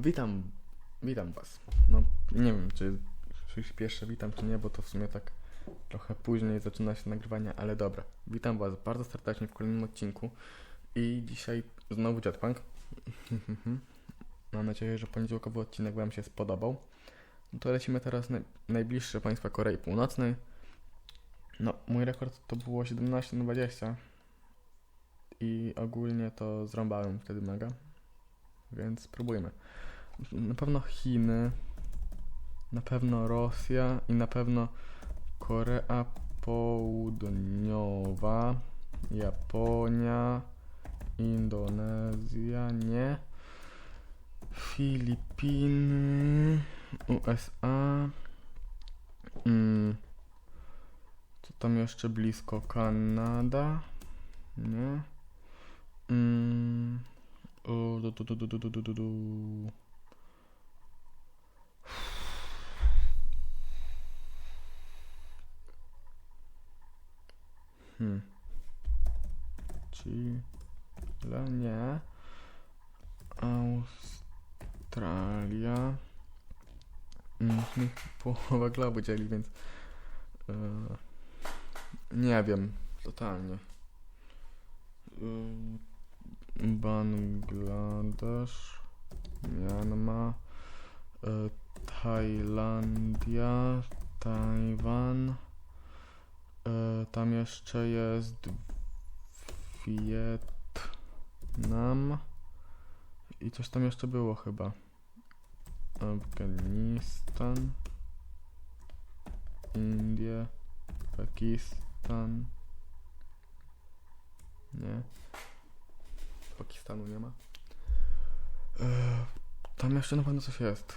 Witam, witam was. No, nie wiem, czy śpieszę witam, czy nie, bo to w sumie tak trochę później zaczyna się nagrywanie, ale dobra. Witam was bardzo serdecznie w kolejnym odcinku i dzisiaj znowu Jetpunk. Mam nadzieję, że poniedziałkowy odcinek wam się spodobał. No to lecimy teraz na najbliższe państwa Korei Północnej. No, mój rekord to było 17 na 20 i ogólnie to zrąbałem wtedy mega, więc spróbujmy. Na pewno Chiny, na pewno Rosja i na pewno Korea Południowa, Japonia, Indonezja, nie, Filipiny, USA, mm, co tam jeszcze blisko, Kanada, nie, du, du, du, du, du, du, du. Hmm. Chile. Australia. Mm, połowa globu dzieli, więc... e, nie wiem, totalnie. E, Bangladesz, Myanmar, e, Tajlandia, Tajwan. E, tam jeszcze jest Wietnam i coś tam jeszcze było chyba. Afganistan, Indie, Pakistan. Nie. Pakistanu nie ma. E, tam jeszcze na pewno coś jest.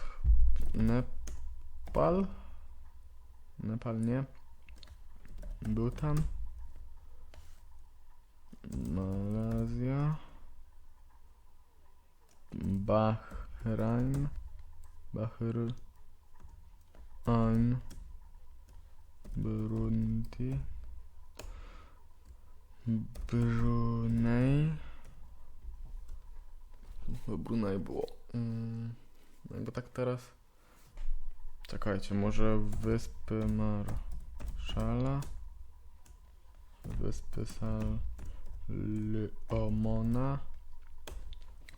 Nepal? Nepal nie. Bhutan, Malezja, Bahrain, Bahrain, Burundi, Brunei. Brunei było. Mm, no bo tak teraz. Czekajcie, może Wyspy Marszala. Wyspy Salomona.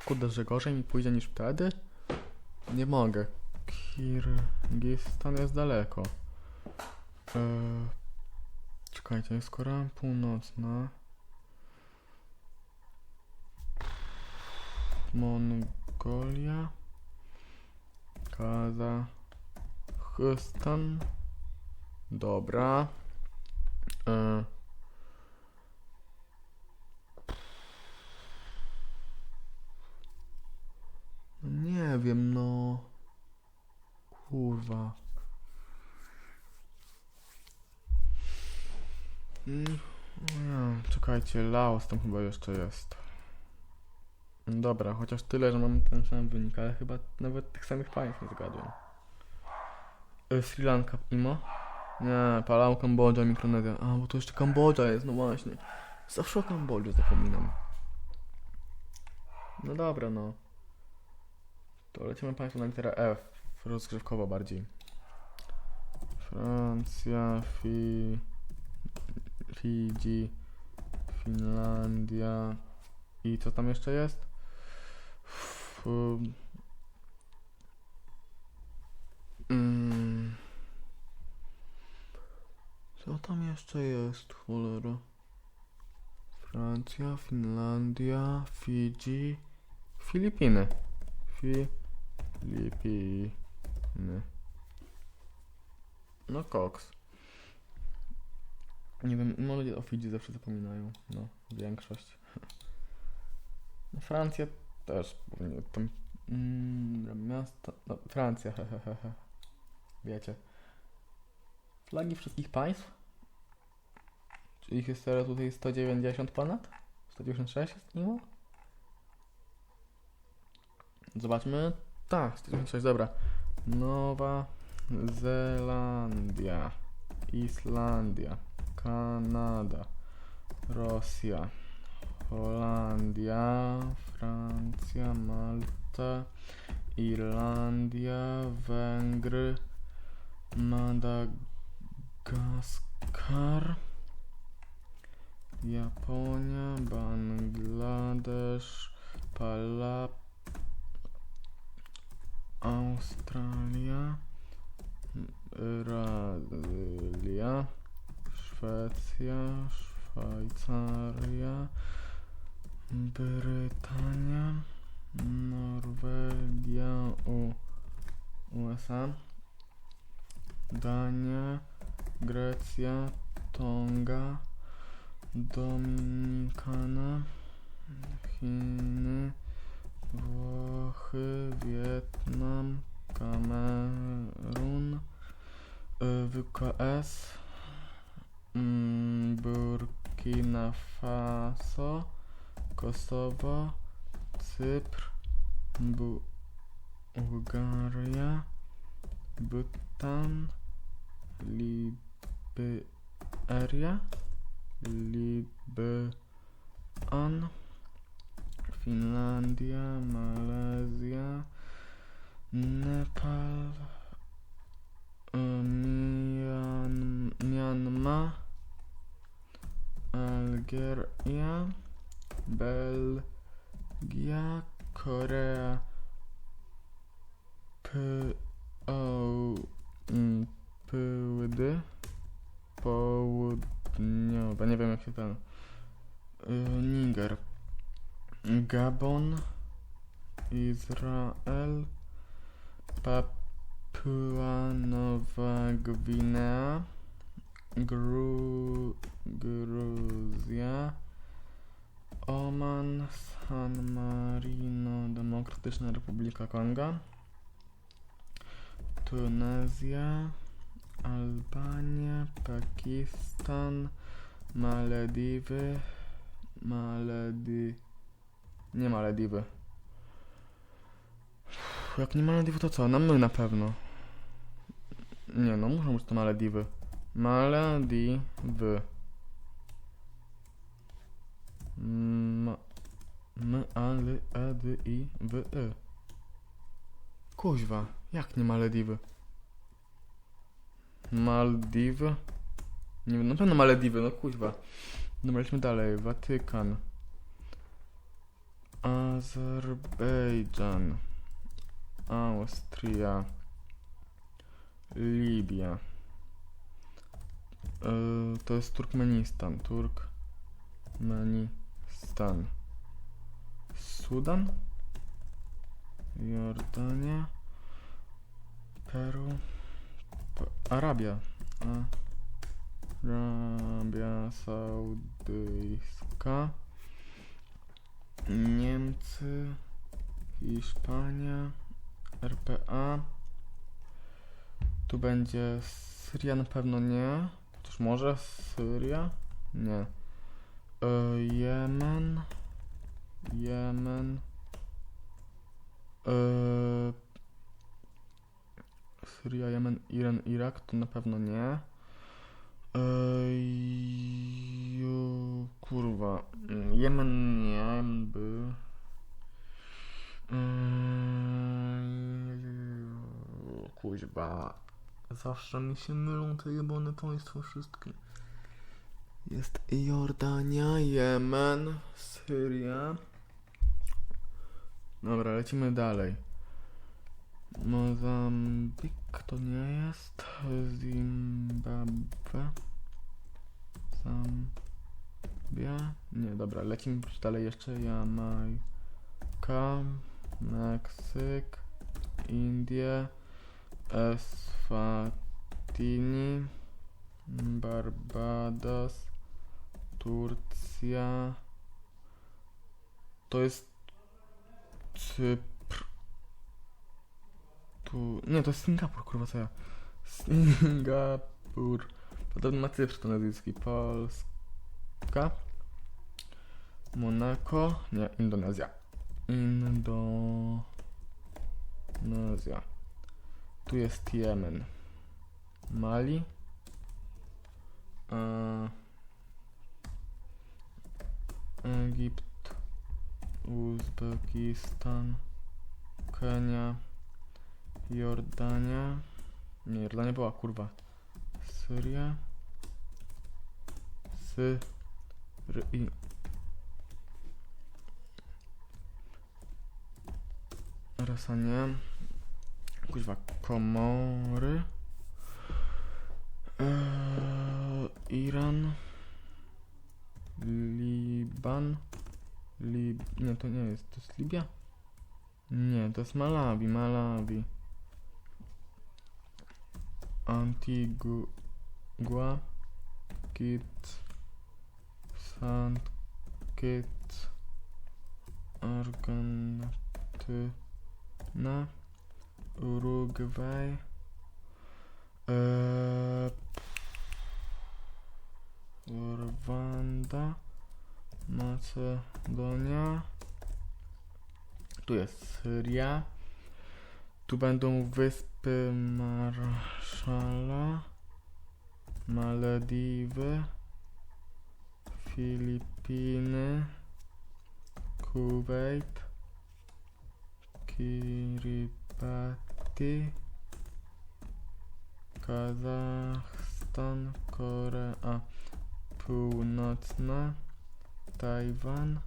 Kurde, że gorzej mi pójdzie niż wtedy? Nie mogę. Kirgistan jest daleko. Eee, czekajcie, jest Korea Północna. Mongolia. Kazachstan. Dobra. Eee, Nie wiem, no. Kurwa. Mm, czekajcie, Laos tam chyba jeszcze jest. Dobra, chociaż tyle, że mam ten sam wynik, ale chyba nawet tych samych państw nie zgadłem. Y, Sri Lanka, Imo? Nie, Palau, Kambodża, Mikronezja. A, bo to jeszcze Kambodża jest, no właśnie. Zawsze o Kambodży zapominam. No dobra, no. To lecimy Państwo na literę F. Rozgrzewkowo bardziej. Francja, Fi... Fidzi, Finlandia i co tam jeszcze jest? Co tam jeszcze jest, cholera? Francja, Finlandia, Fidzi, Filipiny. Filipiny. No koks. Nie wiem, no ludzie o Fidzi zawsze zapominają. No, większość. No, Francja też tam mm, miasto. No, Francja, hehehe. Wiecie. Flagi wszystkich państw? Czy ich jest teraz tutaj 190 ponad? 196 jest mimo? Zobaczmy. Tak, 196, dobra. Nowa Zelandia, Islandia, Kanada, Rosja, Holandia, Francja, Malta, Irlandia, Węgry, Madagaskar, Japonia, Bangladesz, Palap, Australia, Brazylia, Szwecja, Szwajcaria, Brytania, Norwegia, U, USA, Dania, Grecja, Tonga, Dominikana, Chiny, Włochy, Wietnam, Kamerun, y, WKS, mm, Burkina Faso, Kosowo, Cypr, Bu- Bułgaria, Bhutan, Liberia, Liban, Finlandia, Malezja, Nepal, Mian, Myanmar, Algieria, Belgia, Korea, Pyłdy, Południowa, nie wiem jak się ten, y, Niger, Gabon, Izrael, Papua Nowa Gwinea, Gru, Gruzja, Oman, San Marino, Demokratyczna Republika Konga, Tunezja, Albania, Pakistan, Malediwy, Maledi... Nie Malediwy. Jak nie Malediwy to co? Na my na pewno. Nie no, muszą być to Malediwy. Malediwy. M, M, A, L, E, D, I, W, Y. Kuźwa, jak nie Malediwy? Maldiwy? Nie wiem, na pewno Malediwy, no kuźwa. Dobra, lecimy dalej. Watykan. Azerbejdżan. Austria. Libia. Yy, to jest Turkmenistan. Turkmenistan. Sudan. Jordania. Peru. Arabia. Arabia Saudyjska. Niemcy. Hiszpania. RPA. Tu będzie Syria na pewno nie. Chociaż może Syria? Nie. E, Jemen. Jemen. E, Syria, Jemen, Iran, Irak to na pewno nie. E, ju, kurwa. Jemen nie, Jemen był. Mm, Kuźba. Zawsze mi się mylą te jebane państwa wszystkie. Jest Jordania, Jemen, Syria. Dobra, lecimy dalej. Mozambik to nie jest. Zimbabwe. Zambia. Nie, dobra, lecimy dalej jeszcze. Jamajka. Meksyk. Indie. Eswatini. Barbados. Turcja. To jest Cypr. Tu. Nie, to jest Singapur, kurwa, co ja. Singapur. Podobno ma cyfr to nazwiski. Polska. Monako. Nie, Indonezja. Indonezja. Tu jest Jemen. Mali. E, Egipt. Uzbekistan. Kenia. Jordania. Nie, Jordania była, kurwa. Syria. Sy... R... I... Rasa nie. Kuźwa, Komory. Eee, Iran. Liban. Lib... Nie, to nie jest. To jest Libia? Nie, to jest Malawi, Malawi. Antigua. Kit. Sant. Kit. Argentyna. Urugwaj. Eee, Rwanda. Macedonia. Tu jest Syria. Tu będą wyspy Marszala. Malediwy. Filipiny. Kuwait. Kiribati. Kazachstan. Korea Północna. Tajwan.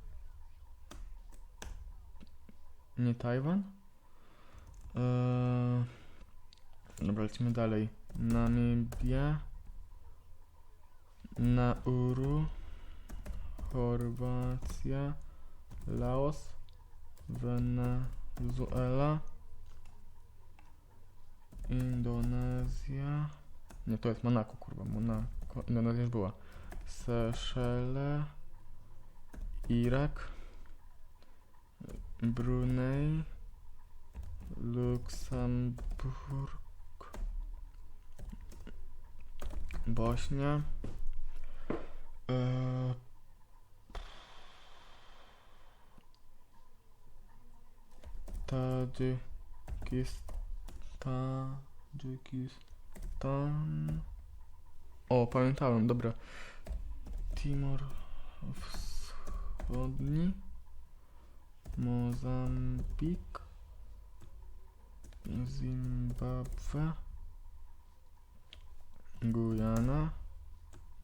Nie Tajwan? Eee, dobra, lecimy dalej. Namibia. Nauru. Chorwacja. Laos. Wenezuela. Indonezja. Nie, to jest Monako, kurwa. Monako. Indonezja już była. Seszele. Irak. Brunei. Luksemburg. Bośnia. Eee, Tadżykistan. Tadżykistan. O, pamiętałem, dobra. Timor Wschodni. Mozambik. Zimbabwe. Gujana.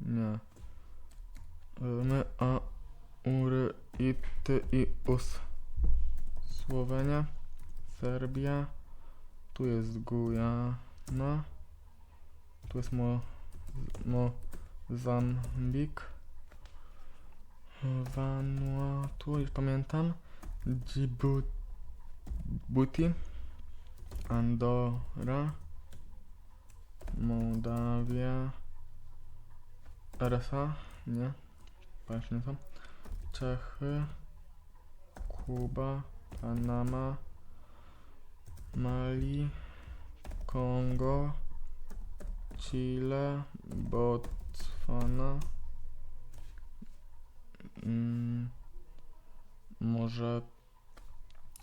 Nie. My, a, ury, i, ty, i, us. Słowenia. Serbia. Tu jest Gujana. Tu jest Mo, Mozambik. Vanuatu, już pamiętam. Djibouti. Andorra. Mołdawia. RSA? Nie. Państwo nie są. Czechy. Kuba. Panama. Mali. Kongo. Chile. Botswana. Mm, może.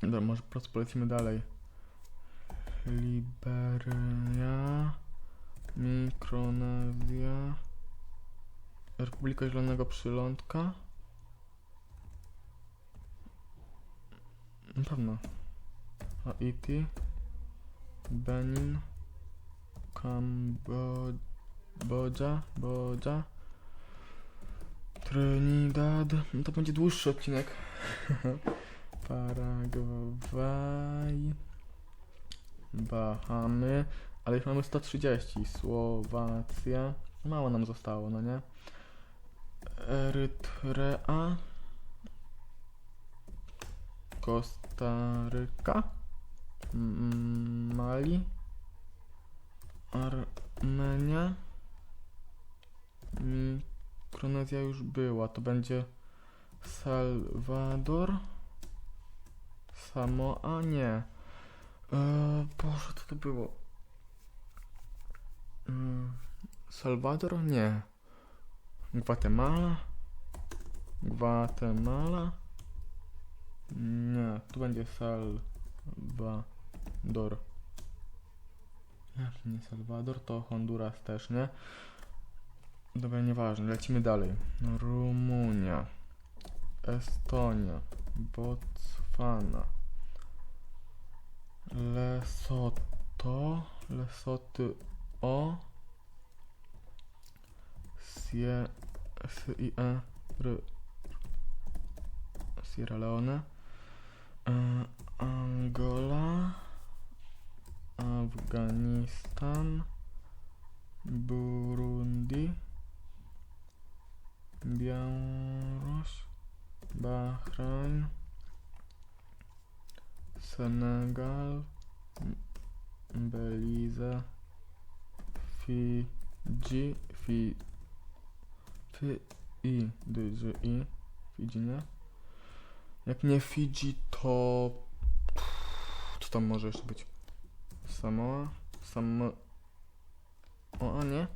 Dobra, może po prostu polecimy dalej. Liberia. Mikronezja. Republika Zielonego Przylądka. Na pewno. Haiti. Benin. Kambodża. Bodża. Trinidad. No to będzie dłuższy odcinek. Paragwaj. Bahamy. Ale już mamy 130. Słowacja. Mało nam zostało, no nie? Erytrea. Kostaryka. M- Mali. Armenia. Mikronezja już była. To będzie Salwador. Samoa? Nie. Eee, Boże, co to było? Mm, Salwador? Nie. Gwatemala? Gwatemala? Nie, tu będzie Salwador. Jak nie Salwador, to Honduras też, nie? Dobra, nieważne, lecimy dalej. Rumunia, Estonia, Botswana, Lesoty O. Sie, E, R, Sierra Leone. E, Angola. Afganistan. Burundi. Białoruś. Bahrain. Senegal. Belize. Fidżi. Fi... Fi... I. Dyży I. Fidżi, nie? Jak nie Fidżi, to... Co tam może jeszcze być? Samoa? Samo... O, a nie?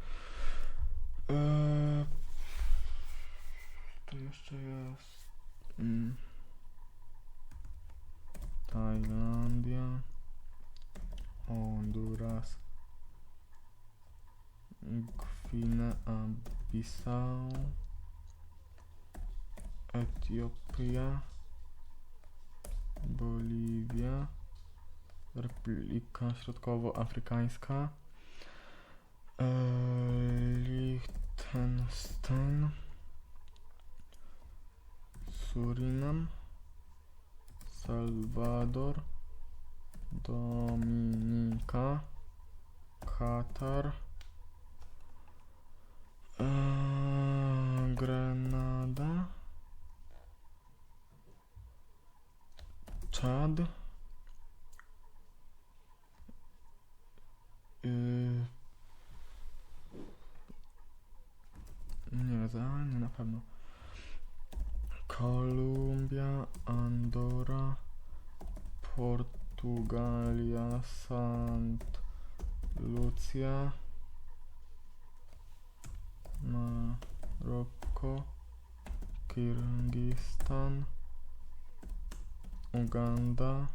Eee... To jeszcze jest... Mm. Tajlandia. Honduras. Gwinea-Bissau. Etiopia. Boliwia. Republika Środkowoafrykańska. Eee, Liechtenstein. Surinam. Salwador. Dominika. Katar. Eee, Grenada. Czad. Yy... Nie, za nie na pewno. Kolumbia, Andora, Portugalia, Sant Lucia, Maroko, Kirgistan, Uganda,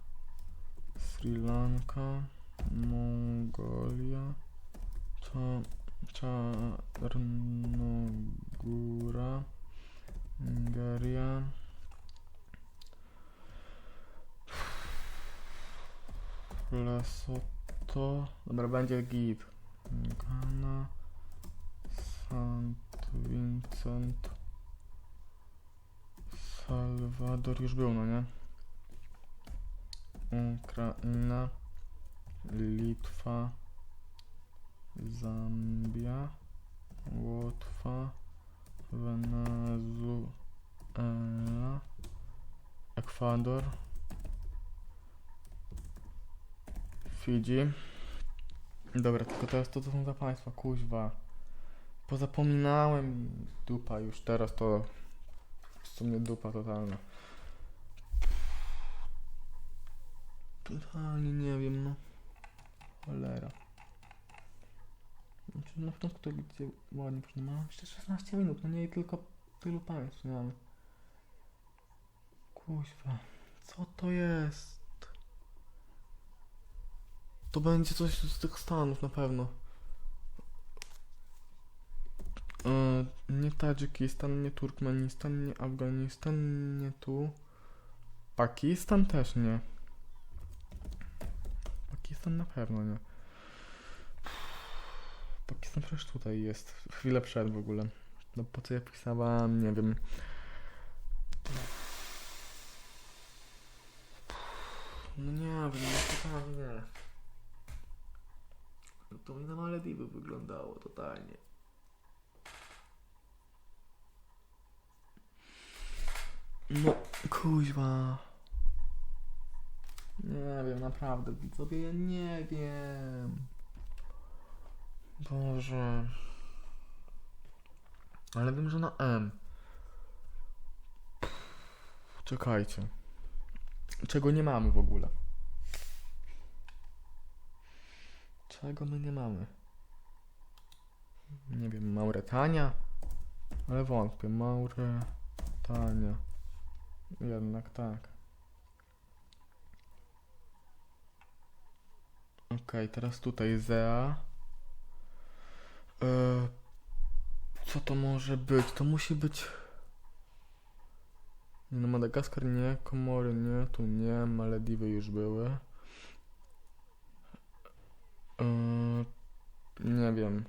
Sri Lanka, Mongolia, Cza- Czarnogóra, Nigeria, Lesotho, dobra, będzie git. Ghana, St. Vincent, Salwador już był, no nie? Ukraina, Litwa, Zambia, Łotwa, Wenezuela, Ekwador, Fidżi. Dobra, tylko teraz to, to są za państwa, kuźwa. Pozapominałem dupa już teraz to w sumie dupa totalna. Totalnie nie wiem, no. Cholera. Znaczy, na początku to gdzie ładnie. No, mam jeszcze 16 minut, no nie tylko tylu państw nie. Kuźwa, co to jest? To będzie coś z tych Stanów na pewno. E, nie Tadżykistan, nie Turkmenistan, nie Afganistan, nie tu. Pakistan też nie. Pakistan na pewno nie. Pakistan przecież tutaj jest. Chwilę przed w ogóle. No po co ja pisałam, nie wiem. No nie wiem, no totalnie nie. To mi na Malediwy wyglądało totalnie. No, kuźwa. Nie wiem, naprawdę, widzowie, ja nie wiem. Boże. Ale wiem, że na M. Czekajcie. Czego nie mamy w ogóle? Czego my nie mamy? Nie wiem, Mauretania? Ale wątpię, Mauretania. Jednak tak. Okej, teraz tutaj Zea. E, co to może być? To musi być. No Madagaskar nie, Komory nie, tu nie, Malediwy już były. E, wiem.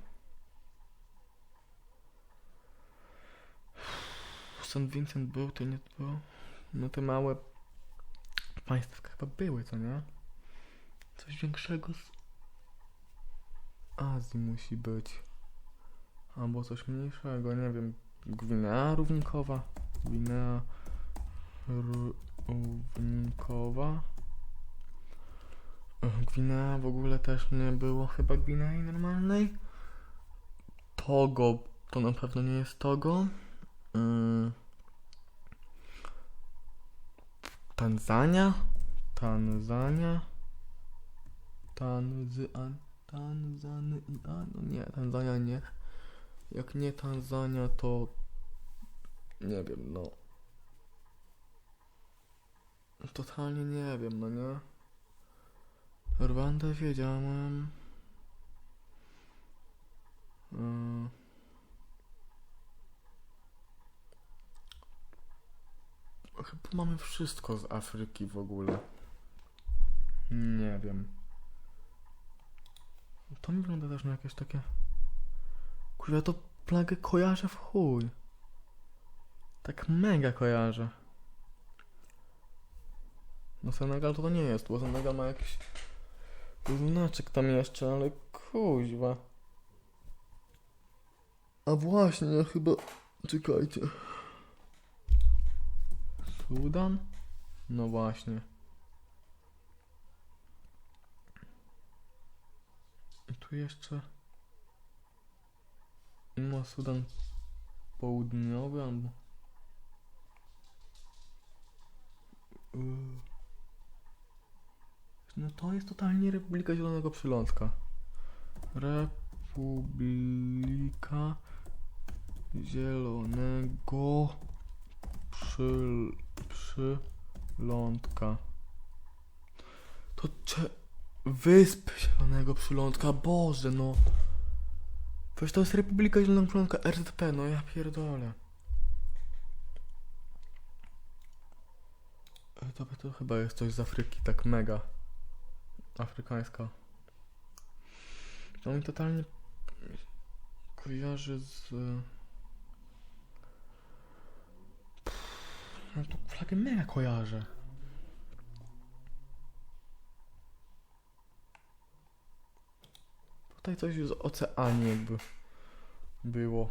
St. Vincent był, to nie było. No te małe państwa chyba były, co nie? Coś większego z Azji musi być. Albo coś mniejszego, nie wiem. Gwinea Równikowa. Gwinea Równikowa. Gwinea w ogóle też nie było chyba Gwinei normalnej. Togo to na pewno nie jest Togo. Mm. Tanzania? Tanzania? Tanzan... Tanzania... No nie, Tanzania nie. Jak nie Tanzania, to... Nie wiem, no. Totalnie nie wiem, no nie? Rwandę wiedziałem. Yy. Chyba mamy wszystko z Afryki w ogóle. Nie wiem. To mi wygląda też na jakieś takie... Kurwa, to plagę kojarzę w chuj. Tak mega kojarzę. No Senegal to, to nie jest, bo Senegal ma jakiś znaczek tam jeszcze, ale kuźwa. A właśnie, ja chyba... Czekajcie. Sudan? No właśnie. I tu jeszcze... Ma Sudan Południowy albo... Yy. No to jest totalnie Republika Zielonego Przylądka. Republika Zielonego Przyl... Przylądka. To cze... Wysp Zielonego Przylądka, Boże no. Przecież to jest Republika Zielonego Przylądka, RZP, no ja pierdolę. E, To, to chyba jest coś z Afryki, tak mega. Afrykańska. To mi totalnie kojarzy z... No to flagę mega kojarzę. Tutaj coś z oceanii jakby było.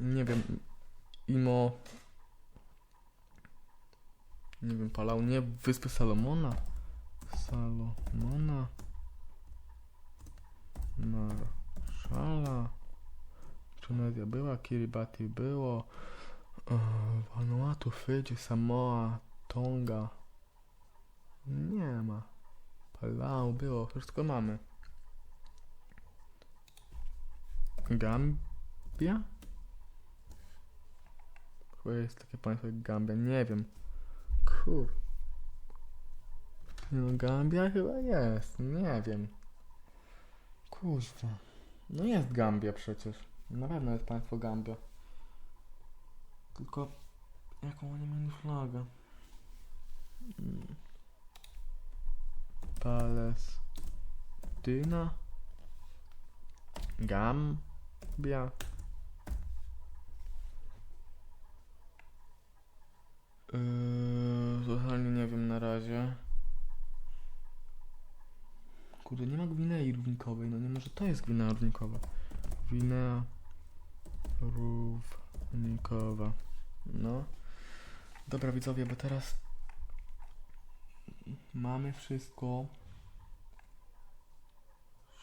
Nie wiem. Imo. Nie wiem, Palau, nie Wyspy Salomona. Salomona. Marszala. Tunezja była, Kiribati było. Vanuatu, Fidżi, Samoa, Tonga. Nie ma. Palau było, wszystko mamy. Gambia? Chyba jest takie państwo jak Gambia, nie wiem. Kur. No Gambia chyba jest, nie wiem. Kuźwa. No jest Gambia przecież. Na pewno jest państwo Gambia. Tylko jaką oni mieli flagę? Mm. Palestyna? Gambia? Yy, totalnie nie wiem na razie. Kurde, nie ma Gwinei Równikowej, no nie może to jest Gwinea Równikowa. Gwinea Równikowa. No. Dobra widzowie, bo teraz mamy wszystko.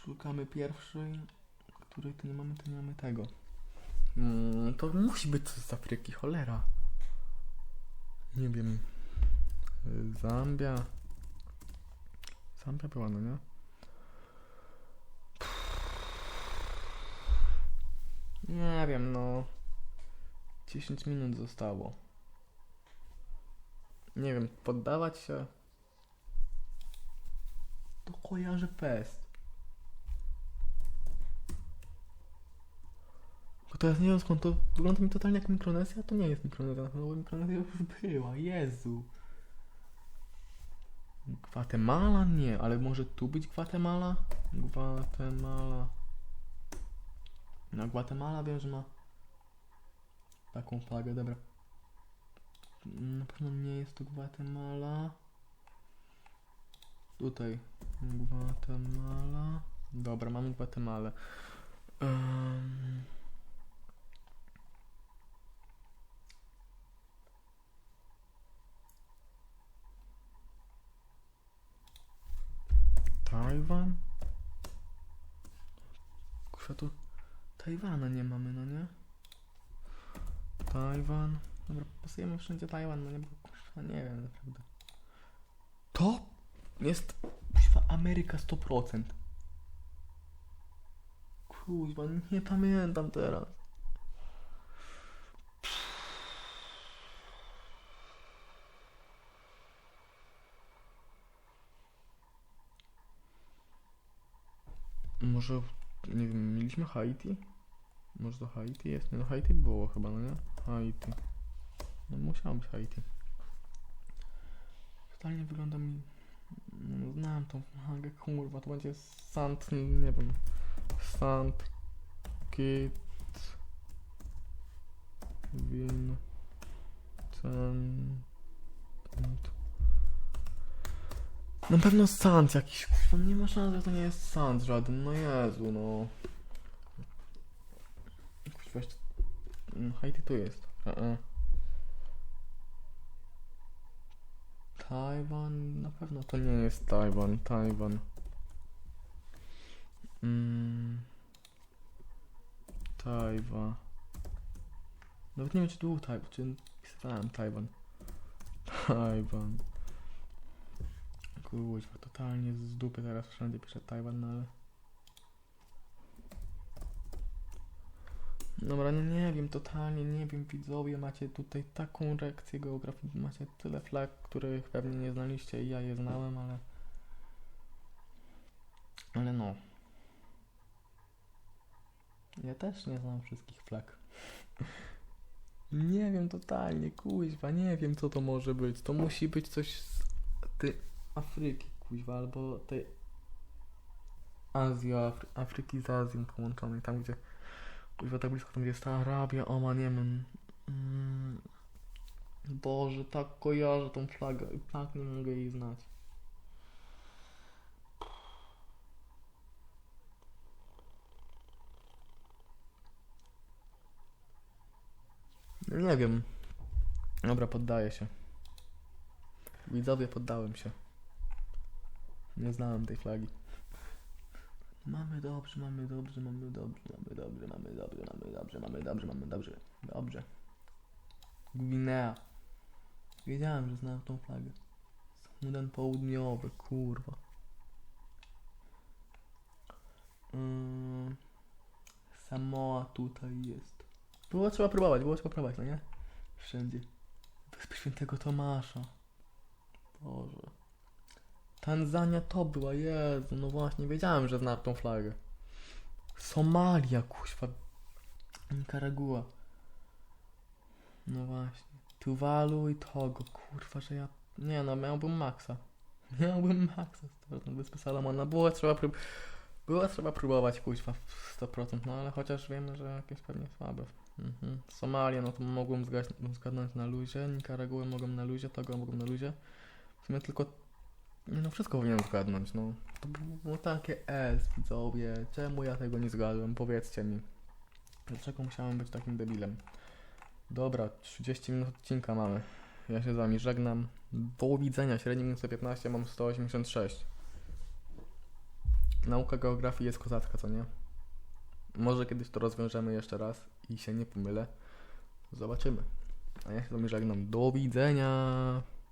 Szukamy pierwszej, której tu nie mamy, to nie mamy tego. Mm, to musi być coś z Afryki, cholera. Nie wiem. Zambia. Zambia była, no nie? Nie wiem, no. 10 minut zostało. Nie wiem, poddawać się. To kojarzę pest. Bo teraz nie wiem skąd to wygląda mi totalnie jak Mikronezja, to nie jest Mikronezja, pewno bo Mikronezja już była, Jezu. Gwatemala? Nie, ale może tu być Gwatemala? Gwatemala. No Guatemala wiem, że ma taką flagę, dobra. Na pewno nie jest to Guatemala. Tutaj. Guatemala. Dobra, mamy Guatemalę. Um... Tajwan? Kurwa, tu Tajwana nie mamy, no nie? Tajwan. Dobra, pasujemy wszędzie Tajwan, no nie, bo kurwa, nie wiem naprawdę. To jest kurwa Ameryka 100%. Kurwa, nie pamiętam teraz. Może, nie wiem, mieliśmy Haiti? Może to Haiti jest? Nie, no Haiti było chyba, no nie? Haiti. No musiało być Haiti. Totalnie wygląda mi... No, znam tą flagę, kurwa, to będzie Sant, nie wiem... Sant... Kitts... Win... Cent... Na pewno Sant jakiś, kurwa, nie ma szans, że to nie jest Sant żaden, no Jezu, no. Kurwa, jeszcze... no, Haiti tu jest. Tajwan, na pewno to nie jest Tajwan, Tajwan. Mm. Tajwan. Nawet nie wiem, czy był Tajwan, czy pisałem Tajwan. Tajwan. Kurwa, totalnie z dupy teraz wszędzie pisze Tajwan, no ale... Dobra, no nie wiem, totalnie nie wiem, widzowie, macie tutaj taką reakcję geograficzną, macie tyle flag, których pewnie nie znaliście i ja je znałem, ale... Ale no. Ja też nie znam wszystkich flag. nie wiem totalnie, kuźwa, nie wiem co to może być. To musi być coś z ty Afryki, kuźwa, albo tej Azji, Afry Afryki z Azją połączonej, tam gdzie kuźwa tak blisko, tam jest ta Arabia, Oman, Jemen. Mm. Boże, tak kojarzę tą flagę tak nie mogę jej znać. Nie wiem. Dobra, poddaję się. Widzowie, poddałem się. Nie znałem tej flagi. Mamy dobrze, mamy dobrze, mamy dobrze, mamy dobrze, mamy dobrze, mamy dobrze, mamy dobrze, mamy dobrze. Dobrze. Gwinea. Wiedziałem, że znam tą flagę. Sudan południowy, kurwa. Mm. Samoa tutaj jest. Było trzeba próbować, było trzeba próbować, no nie? Wszędzie. Wyspy Świętego Tomasza. Boże. Tanzania to była, Jezu, no właśnie, wiedziałem, że znam tą flagę. Somalia, kuźwa. Nikaragua. No właśnie. Tuvalu i Togo, kurwa, że ja... Nie no, miałbym maksa. Miałbym maksa, 100% Wyspy Salomona. Było trzeba prób... Było trzeba próbować, kuźwa, w 100%, no ale chociaż wiemy, że jakieś pewnie słabe. Mhm. Somalia, no to mogłem zgadnąć, na luzie, Nikaraguę mogłem na luzie, Togo mogłem na luzie. W sumie tylko... No, wszystko powinienem zgadnąć, no. To było takie S, widzowie. Czemu ja tego nie zgadłem? Powiedzcie mi. Dlaczego musiałem być takim debilem? Dobra, 30 minut odcinka mamy. Ja się z wami żegnam. Do widzenia. Średni minus 115, mam 186. Nauka geografii jest kozacka, co nie? Może kiedyś to rozwiążemy jeszcze raz i się nie pomylę. Zobaczymy. A ja się z wami żegnam. Do widzenia.